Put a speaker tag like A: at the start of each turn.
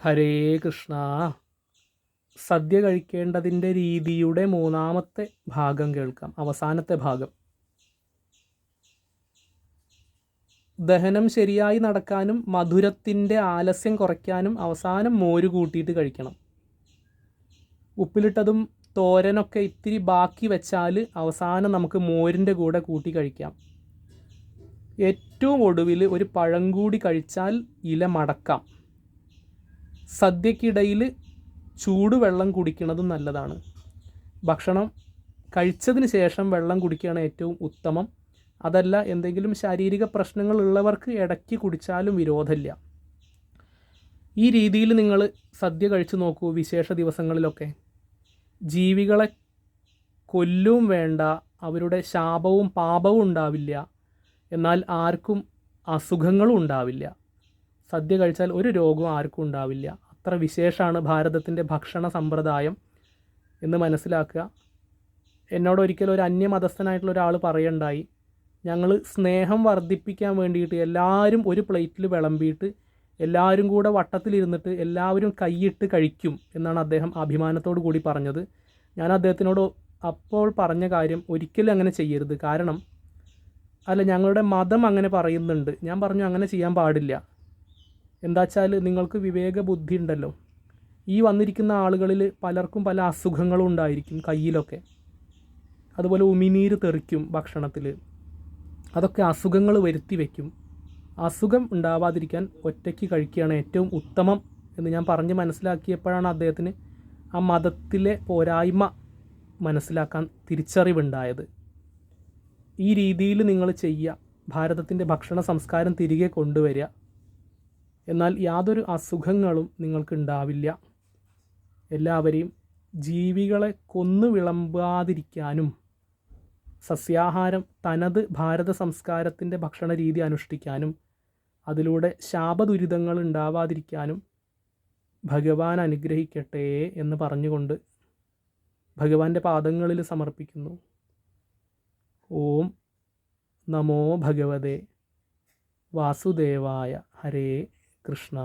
A: ഹരേ കൃഷ്ണ. സദ്യ കഴിക്കേണ്ടതിന്റെ രീതിയുടെ മൂന്നാമത്തെ ഭാഗം കേൾക്കാം. അവസാനത്തെ ഭാഗം. ദഹനം ശരിയായി നടക്കാനും മധുരത്തിന്റെ ആലസ്യം കുറയ്ക്കാനും അവസാനം മോര് കൂട്ടിയിട്ട് കഴിക്കണം. ഉപ്പിലിട്ടതും തോരനൊക്കെ ഇത്തിരി ബാക്കി വെച്ചാൽ അവസാനം നമുക്ക് മോരിന്റെ കൂടെ കൂട്ടി കഴിക്കാം. ഏറ്റവും ഒടുവിൽ ഒരു പഴം കൂടി കഴിച്ചാൽ ഇല മടക്കാം. സദ്യക്കിടയിൽ ചൂടുവെള്ളം കുടിക്കുന്നതും നല്ലതാണ്. ഭക്ഷണം കഴിച്ചതിന് ശേഷം വെള്ളം കുടിക്കുകയാണ് ഏറ്റവും ഉത്തമം. അതല്ല എന്തെങ്കിലും ശാരീരിക പ്രശ്നങ്ങൾ ഉള്ളവർക്ക് ഇടയ്ക്ക് കുടിച്ചാലും വിരോധമില്ല. ഈ രീതിയിൽ നിങ്ങൾ സദ്യ കഴിച്ചു നോക്കൂ വിശേഷ ദിവസങ്ങളിലൊക്കെ. ജീവികളെ കൊല്ലും വേണ്ട അവരുടെ ശാപവും പാപവും ഉണ്ടാവില്ല. എന്നാൽ ആർക്കും അസുഖങ്ങളും ഉണ്ടാവില്ല. സദ്യ കഴിച്ചാൽ ഒരു രോഗവും ആർക്കും ഉണ്ടാവില്ല. അത്ര വിശേഷമാണ് ഭാരതത്തിന്റെ ഭക്ഷണ സമ്പ്രദായം എന്ന് മനസ്സിലാക്കുക. എന്നോട് ഒരിക്കലും ഒരു അന്യമതസ്ഥനായിട്ടുള്ള ഒരാൾ പറയുണ്ടായി ഞങ്ങൾ സ്നേഹം വർദ്ധിപ്പിക്കാൻ വേണ്ടിയിട്ട് എല്ലാവരും ഒരു പ്ലേറ്റിൽ വിളമ്പിയിട്ട് എല്ലാവരും കൂടെ വട്ടത്തിലിരുന്നിട്ട് എല്ലാവരും കൈയിട്ട് കഴിക്കും എന്നാണ് അദ്ദേഹം അഭിമാനത്തോടു കൂടി പറഞ്ഞത്. ഞാൻ അദ്ദേഹത്തിനോട് അപ്പോൾ പറഞ്ഞ കാര്യം ഒരിക്കലും അങ്ങനെ ചെയ്യരുത്. കാരണം അല്ല ഞങ്ങളുടെ മതം അങ്ങനെ പറയുന്നുണ്ട്. ഞാൻ പറഞ്ഞു അങ്ങനെ ചെയ്യാൻ പാടില്ല. എന്താ വെച്ചാൽ നിങ്ങൾക്ക് വിവേക ബുദ്ധി ഉണ്ടല്ലോ. ഈ വന്നിരിക്കുന്ന ആളുകളിൽ പലർക്കും പല അസുഖങ്ങളും ഉണ്ടായിരിക്കും കയ്യിലൊക്കെ. അതുപോലെ ഉമിനീര് തെറിക്കും ഭക്ഷണത്തിൽ. അതൊക്കെ അസുഖങ്ങൾ വരുത്തി വയ്ക്കും അസുഖം ഉണ്ടാവാതിരിക്കാൻ ഒറ്റയ്ക്ക് കഴിക്കുകയാണ് ഏറ്റവും ഉത്തമം എന്ന് ഞാൻ പറഞ്ഞ് മനസ്സിലാക്കിയപ്പോഴാണ് അദ്ദേഹത്തിന് ആ മതത്തിലെ പോരായ്മ മനസ്സിലാക്കാൻ തിരിച്ചറിവുണ്ടായത്. ഈ രീതിയിൽ നിങ്ങൾ ചെയ്യുക. ഭാരതത്തിന്റെ ഭക്ഷണ സംസ്കാരം തിരികെ കൊണ്ടുവരിക. എന്നാൽ യാതൊരു അസുഖങ്ങളും നിങ്ങൾക്കുണ്ടാവില്ല. എല്ലാവരെയും ജീവികളെ കൊന്നു വിളമ്പാതിരിക്കാനും സസ്യാഹാരം തനത് ഭാരത സംസ്കാരത്തിന്റെ ഭക്ഷണ രീതി അനുഷ്ഠിക്കാനും അതിലൂടെ ശാപദുരിതങ്ങൾ ഉണ്ടാവാതിരിക്കാനും ഭഗവാൻ അനുഗ്രഹിക്കട്ടെ എന്ന് പറഞ്ഞുകൊണ്ട് ഭഗവാന്റെ പാദങ്ങളിൽ സമർപ്പിക്കുന്നു. ഓം നമോ ഭഗവതേ. വാസുദേവായ ഹരേ കൃഷ്ണ.